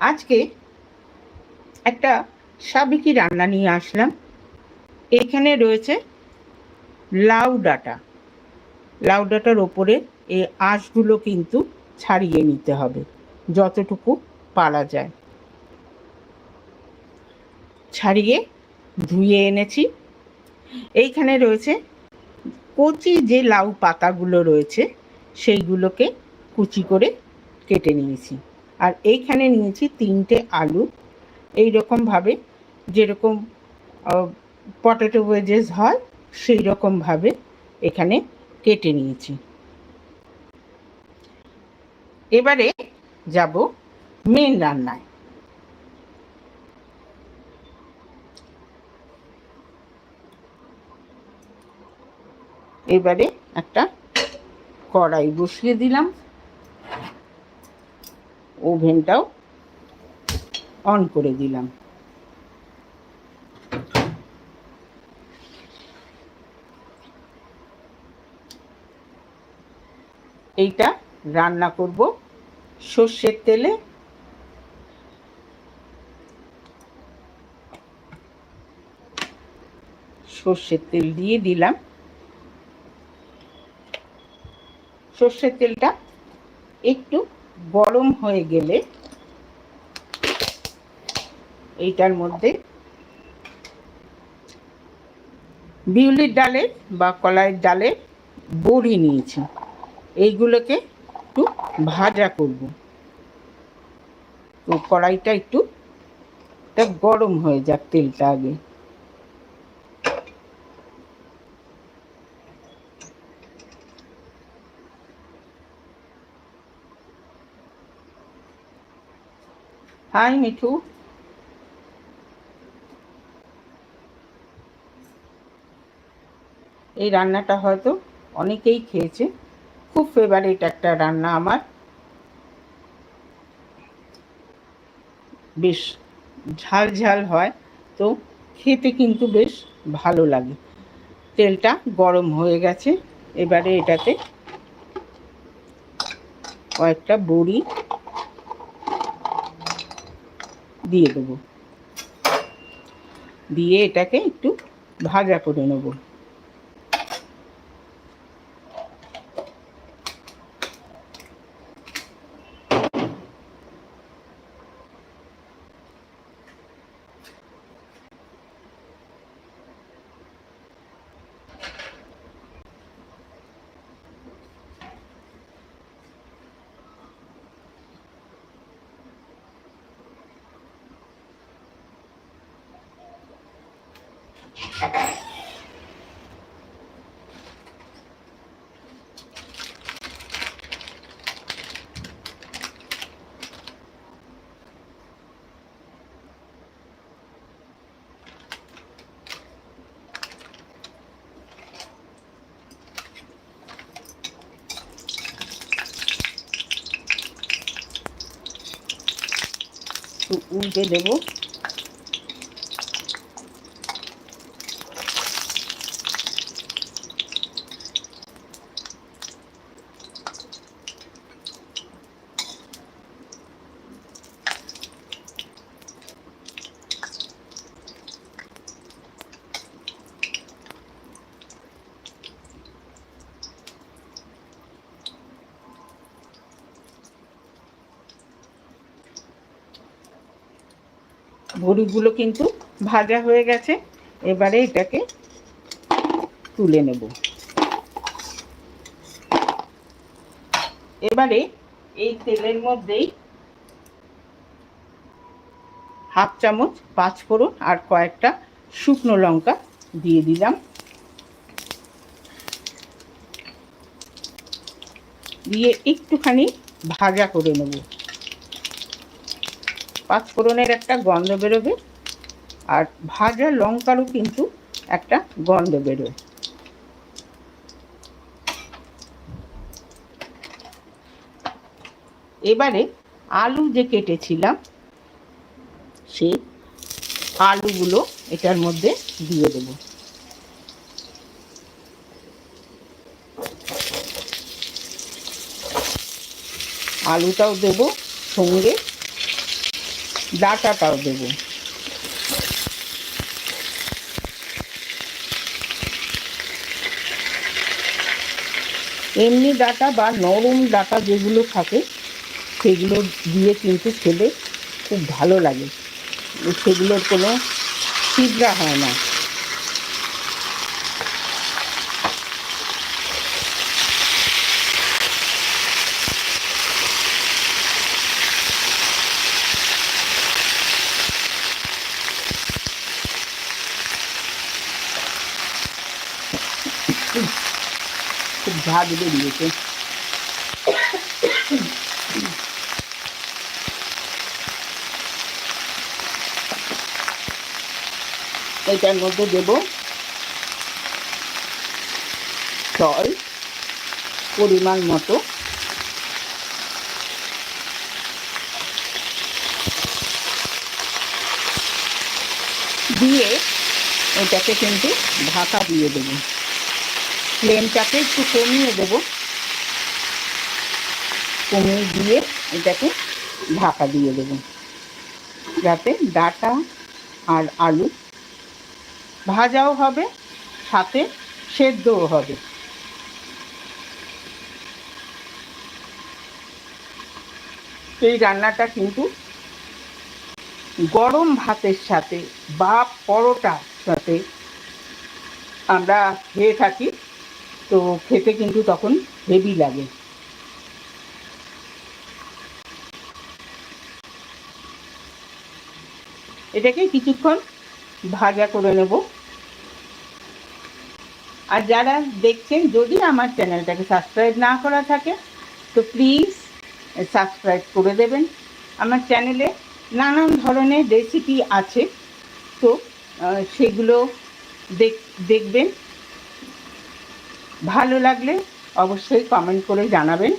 আজকে একটা সাবেকি রান্না নিয়ে আসলাম। এখানে রয়েছে লাউ ডাঁটা। লাউ ডাঁটার ওপরে এই আঁশগুলো কিন্তু ছাড়িয়ে নিতে হবে, যতটুকু পারা যায়। ছাড়িয়ে ধুয়ে এনেছি। এইখানে রয়েছে কচি যে লাউ পাতাগুলো রয়েছে, সেইগুলোকে কুচি করে কেটে নিয়েছি। আর এইখানে নিয়েছি তিনটে আলু। এই রকমভাবে যেরকম পটেটো ওয়েজেস হয় সেই রকমভাবে এখানে কেটে নিয়েছি। এবারে যাব মেন রান্নায়। এবারে একটা কড়াই বসিয়ে দিলাম। ওভেনটাও অন করে দিলাম। এইটা রান্না করব সর্ষের তেলে। সর্ষের তেল দিয়ে দিলাম। সর্ষের তেলটা একটু গরম হয়ে গেলে এইটার মধ্যে বিউলির ডালের বা কলাইয়ের ডালের বড়ি নিয়েছি। এইগুলোকে একটু ভাজা করব। তো কড়াইটা একটু গরম হয়ে যাক তেলটা আগে। হাই মিঠু এই রান্নাটা হয়তো অনেকেই খেয়েছে। খুব ফেভারিট একটা রান্না আমার। বেশ ঝাল ঝাল হয়, তো খেতে কিন্তু বেশ ভালো লাগে। তেলটা গরম হয়ে গেছে, এবারে এটাতে কয়েকটা বড়ি দিয়ে দেবো। দিয়ে এটাকে একটু ভাজা করে নেব। উল্টে দেবো। বড়িগুলো কিন্তু ভাজা হয়ে গেছে। এবারে এটাকে তুলে নেব। এবারে এই তেলের মধ্যেই হাফ চামচ পাঁচফোড়ন আর কয়েকটা শুকনো লঙ্কা দিয়ে দিলাম। দিয়ে একটুখানি ভাজা করে নেব। পাঁচফোড়নের একটা গন্ধ বেরোবে আর ভাজা লঙ্কারও কিন্তু একটা গন্ধ বেরোয়। এবারে আলু যে কেটেছিলাম, সেই আলুগুলো এটার মধ্যে দিয়ে দেব। আলুটাও দেব সঙ্গে ডাটাটাও দেবো। এমনি ডাটা বা নরম ডাটা যেগুলো থাকে, সেগুলো দিয়ে কিন্তু খেলে খুব ভালো লাগে। সেগুলোর কোনো ছিদ্রা হয় না। খুব বেরিয়েছে এটার মধ্যে দেব জল পরিমাণ মতো দিয়ে এটাকে কিন্তু ঢাকা দিয়ে দেবো ফ্লেমটাকে একটু কমিয়ে দেব। কমিয়ে দিয়ে এটাকে ঢাকা দিয়ে দেব। যাতে ডাটা আর আলু ভাজাও হবে, সাথে সেদ্ধও হবে। এই রান্নাটা কিন্তু গরম ভাতের সাথে বা পরোটার সাথে আমরা খেয়ে থাকি। তো খেতে কিন্তু তখন হেভি লাগে। এটাকে কিছুক্ষণ ভাজা করে নেব। আর যারা দেখছেন, যদি আমার চ্যানেলটাকে সাবস্ক্রাইব না করা থাকে, তো প্লিজ সাবস্ক্রাইব করে দেবেন। আমার চ্যানেলে নানান ধরনের রেসিপি আছে, তো সেগুলো দেখবেন। ভালো লাগলে অবশ্যই কমেন্ট করে জানাবেন।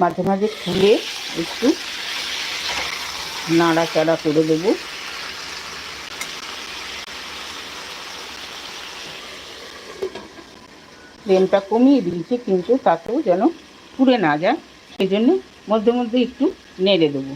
মাঝে মাঝে খুলে একটু নাড়াচাড়া করে দেবো। ফ্লেমটা কমিয়ে দিয়েছি, কিন্তু তাতেও যেন পুড়ে না যায় সেই জন্য মধ্যে মধ্যে একটু নেড়ে দেবো।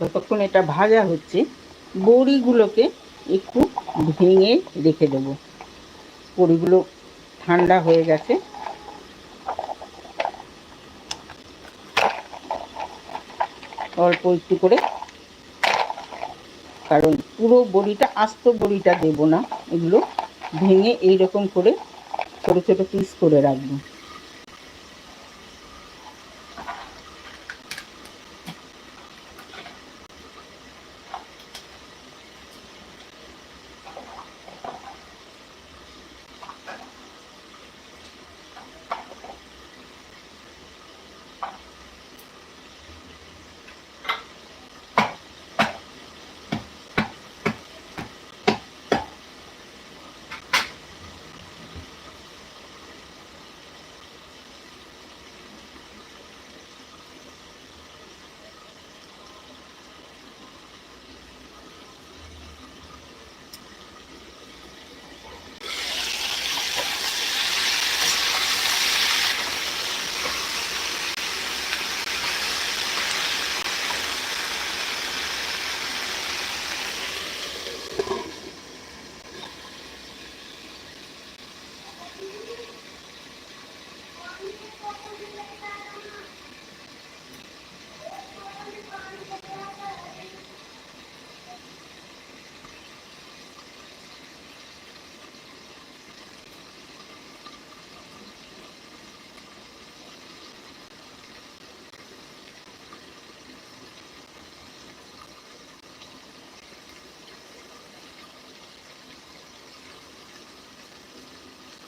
যতক্ষণ এটা ভাজা হচ্ছে, বড়িগুলোকে একটু ভেঙে রেখে দেবো। বড়িগুলো ঠান্ডা হয়ে গেছে। অল্প একটু করে, কারণ পুরো বড়িটা, আস্ত বড়িটা দেবো না। এগুলো ভেঙে এইরকম করে ছোটো ছোটো পিস করে রাখব।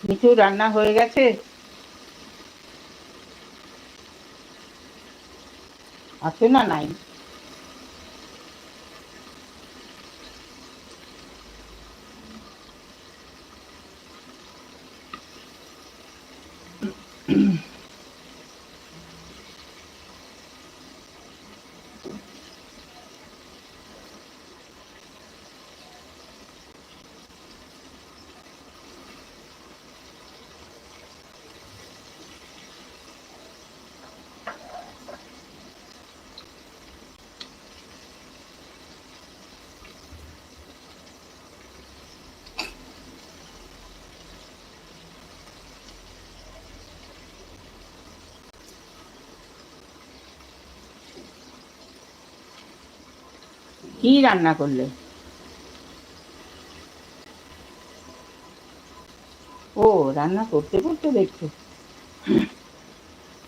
কিছু রান্না হয়ে গেছে। আছে না নাই? কি রান্না করলে? ও, রান্না করতে করতে দেখছ।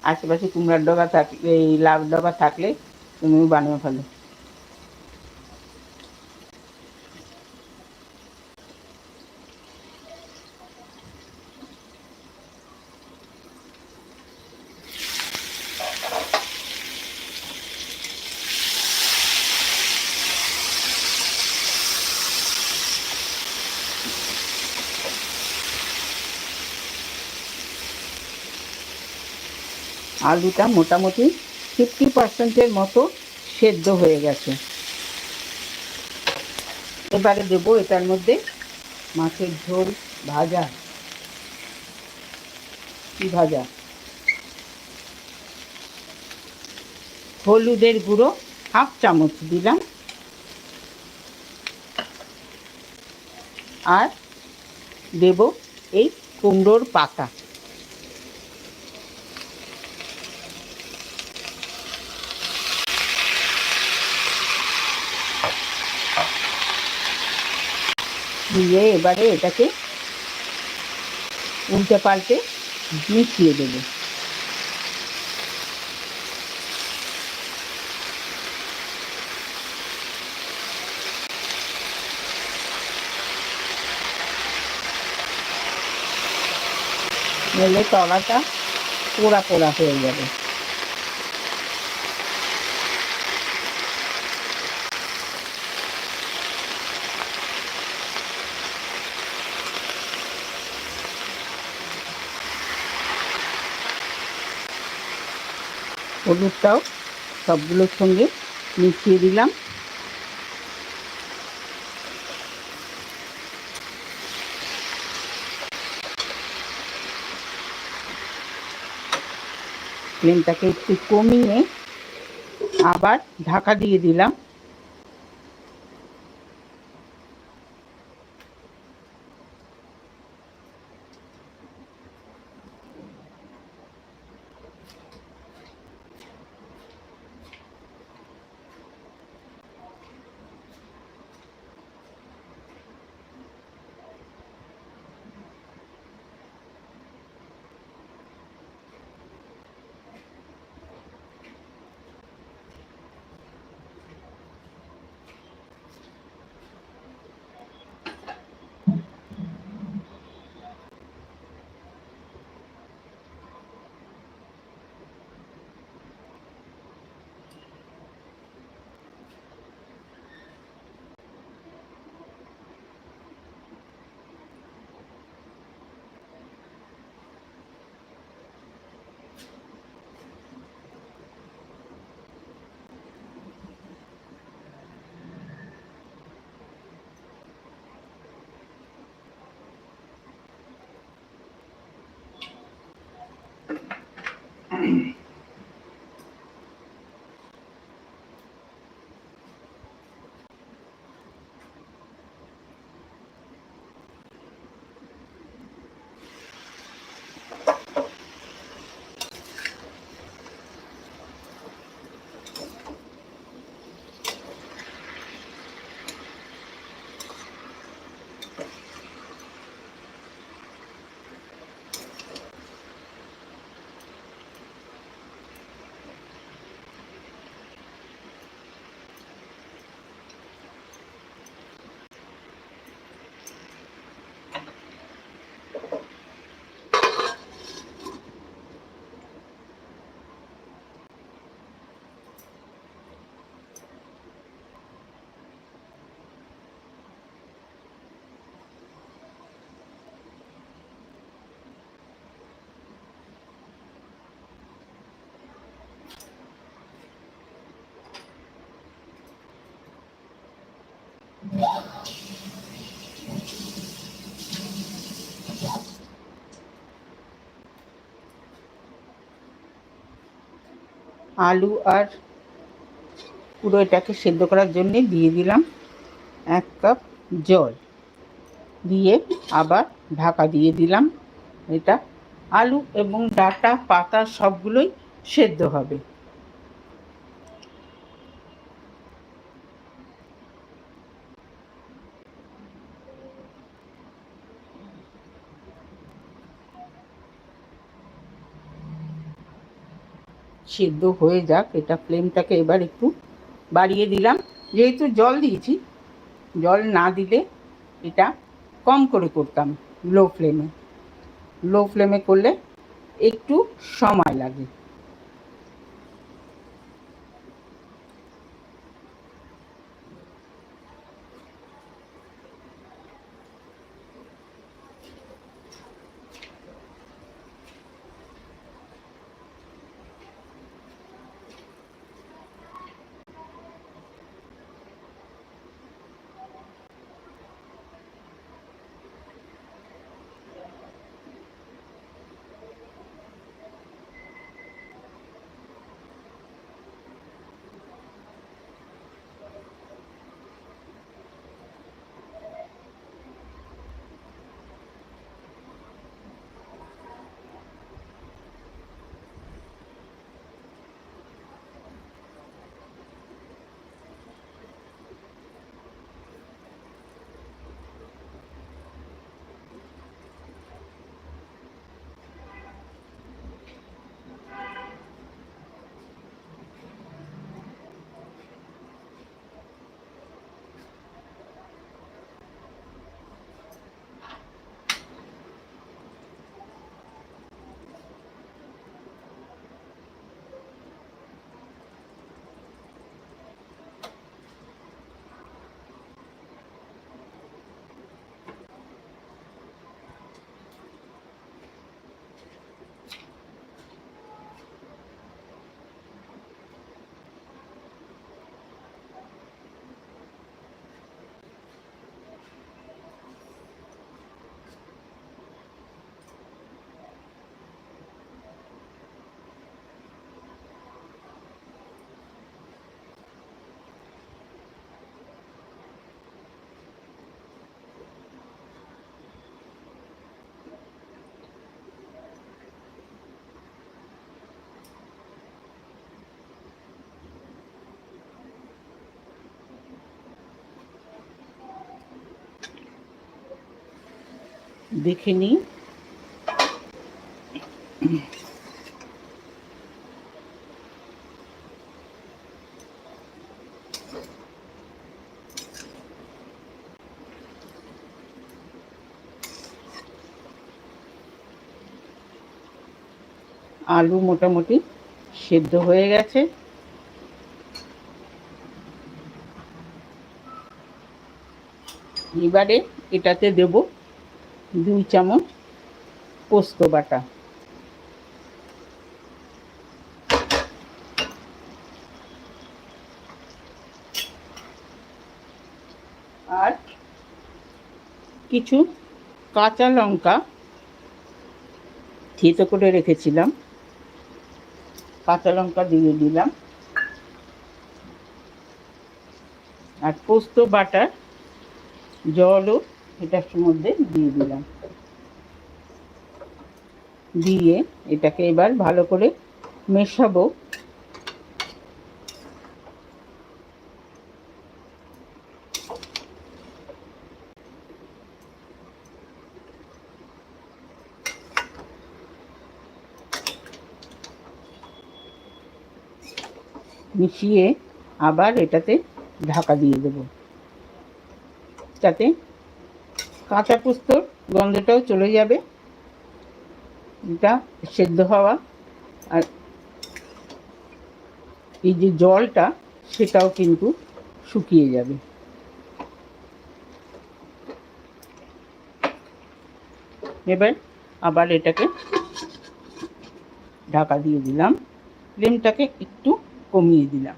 আশেপাশে কুমড়ার ডবা থাকলে এই লাভ ডবা থাকলে তুমি বানিয়ে ফেলো। আলুটা মোটামুটি ফিফটি পার্সেন্টের মতো সেদ্ধ হয়ে গেছে। এবারে দেবো এটার মধ্যে মাছের ঝোল ভাজা। কি ভাজা? হলুদের গুঁড়ো হাফ চামচ দিলাম। আর দেব এই কুমড়োর পাতা। দিয়ে এবারে এটাকে উল্টে পাল্টে মিশিয়ে দেবো। নইলে তলাটা পোড়া পোড়া হয়ে যাবে। হলুদটাও সবগুলোর সঙ্গে মিশিয়ে দিলাম। ফ্লেমটাকে একটু কমিয়ে আবার ঢাকা দিয়ে দিলাম। happening. আলু আর পুরো এটাকে সেদ্ধ করার জন্য দিয়ে দিলাম এক কাপ জল। দিয়ে আবার ঢাকা দিয়ে দিলাম। এটা আলু এবং ডাটা, পাতা সবগুলোই সেদ্ধ হবে। সেদ্ধ হয়ে যাক, এটা ফ্লেমটাকে এবার একটু বাড়িয়ে দিলাম। যেহেতু জল দিয়েছি, জল না দিলে এটা কম করে করতাম লো ফ্লেমে। লো ফ্লেমে করলে একটু সময় লাগে। দেখে নিই। আলু মোটামুটি সেদ্ধ হয়ে গেছে। এবারে এটাতে দেব দুই চামচ পোস্ত বাটা। আর কিছু কাঁচা লঙ্কা থেতো করে রেখেছিলাম। কাঁচা লঙ্কা দিয়ে দিলাম। আর পোস্ত বাটার জলও এটার মধ্যে দিয়ে দিলাম। দিয়ে এটাকে এবার ভালো করে মেশাবো। মিশিয়ে আবার এটাতে ঢাকা দিয়ে দেব। যাতে কাঁচা পোস্তর গন্ধটাও চলে যাবে। এটা সেদ্ধ হওয়া। আর এই যে জলটা, সেটাও কিন্তু শুকিয়ে যাবে। এবার আবার এটাকে ঢাকা দিয়ে দিলাম। ফ্লেমটাকে একটু কমিয়ে দিলাম।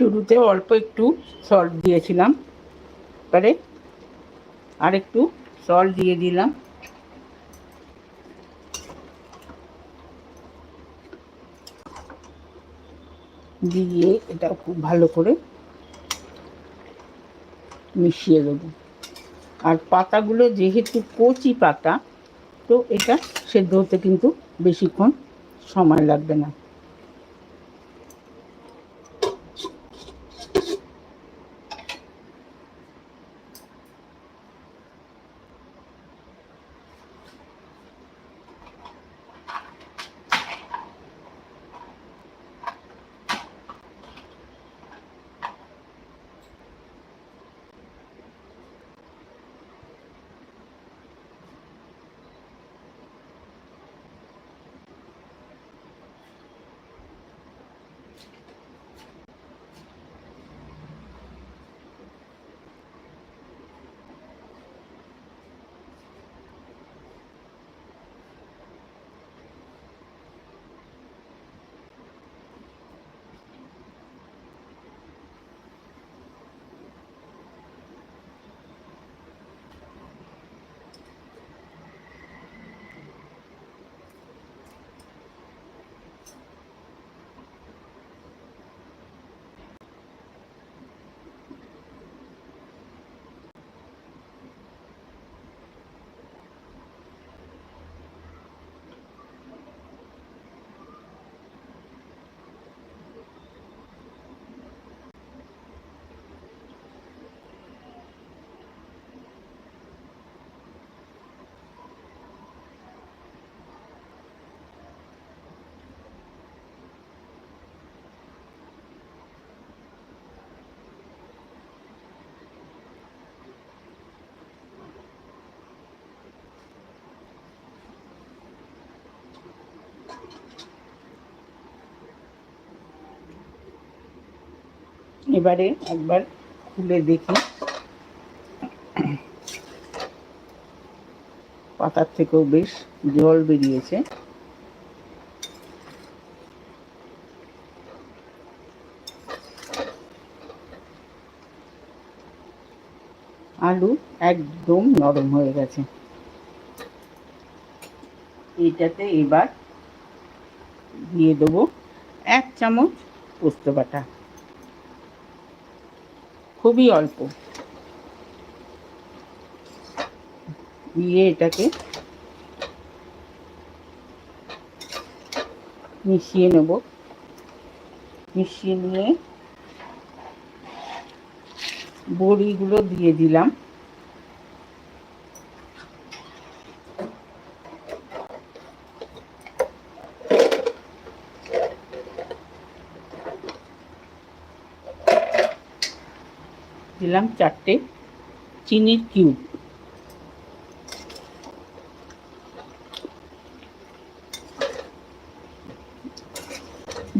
শুরুতে অল্প একটু সল্ট দিয়েছিলাম। এবারে আর একটু সল্ট দিয়ে দিলাম। দিয়ে এটা খুব ভালো করে মিশিয়ে দেবো। আর পাতাগুলো যেহেতু কচি পাতা, তো এটা সেদ্ধ হতে কিন্তু বেশিক্ষণ সময় লাগবে না। এবারে একবার খুলে দেখি। পাতার থেকেও বেশ জল বেরিয়েছে। আলু একদম নরম হয়ে গেছে। এটাতে এবার দিয়ে দেবো এক চামচ পোস্ত বাটা। খুবই অল্প। দিয়ে এটাকে মিশিয়ে নেব। মিশিয়ে নিয়ে বড়িগুলো দিয়ে দিলাম। দিলাম চারটে চিনির কিউব।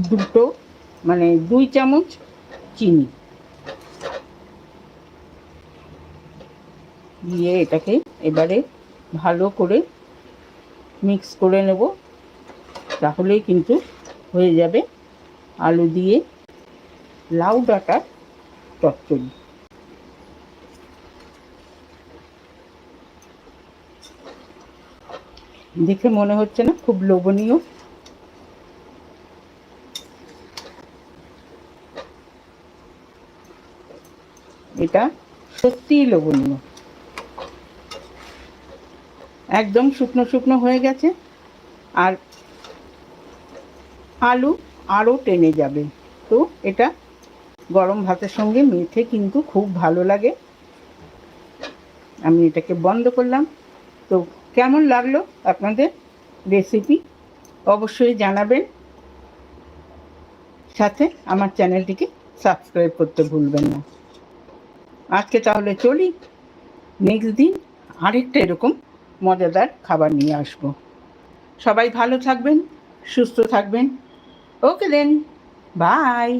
দুটো মানে দুই চামচ চিনি। দিয়ে এটাকে এবারে ভালো করে মিক্স করে নেব। তাহলেই কিন্তু হয়ে যাবে আলু দিয়ে লাউ ডাঁটার চচ্চড়ি। দেখে মনে হচ্ছে না, খুব লোভনীয়। এটা সত্যিই লোভনীয়। একদম শুকনো শুকনো হয়ে গেছে, আর আলু আরও টেনে যাবে। তো এটা গরম ভাতের সঙ্গে মেখে কিন্তু খুব ভালো লাগে। আমি এটাকে বন্ধ করলাম। তো কেমন লাগল আপনাদের রেসিপি অবশ্যই জানাবেন। সাথে আমার চ্যানেলটিকে সাবস্ক্রাইব করতে ভুলবেন না। আজকে তাহলে চলি। নেক্সট দিন আরেকটা এরকম মজাদার খাবার নিয়ে আসব। সবাই ভালো থাকবেন, সুস্থ থাকবেন। ওকে দেন বাই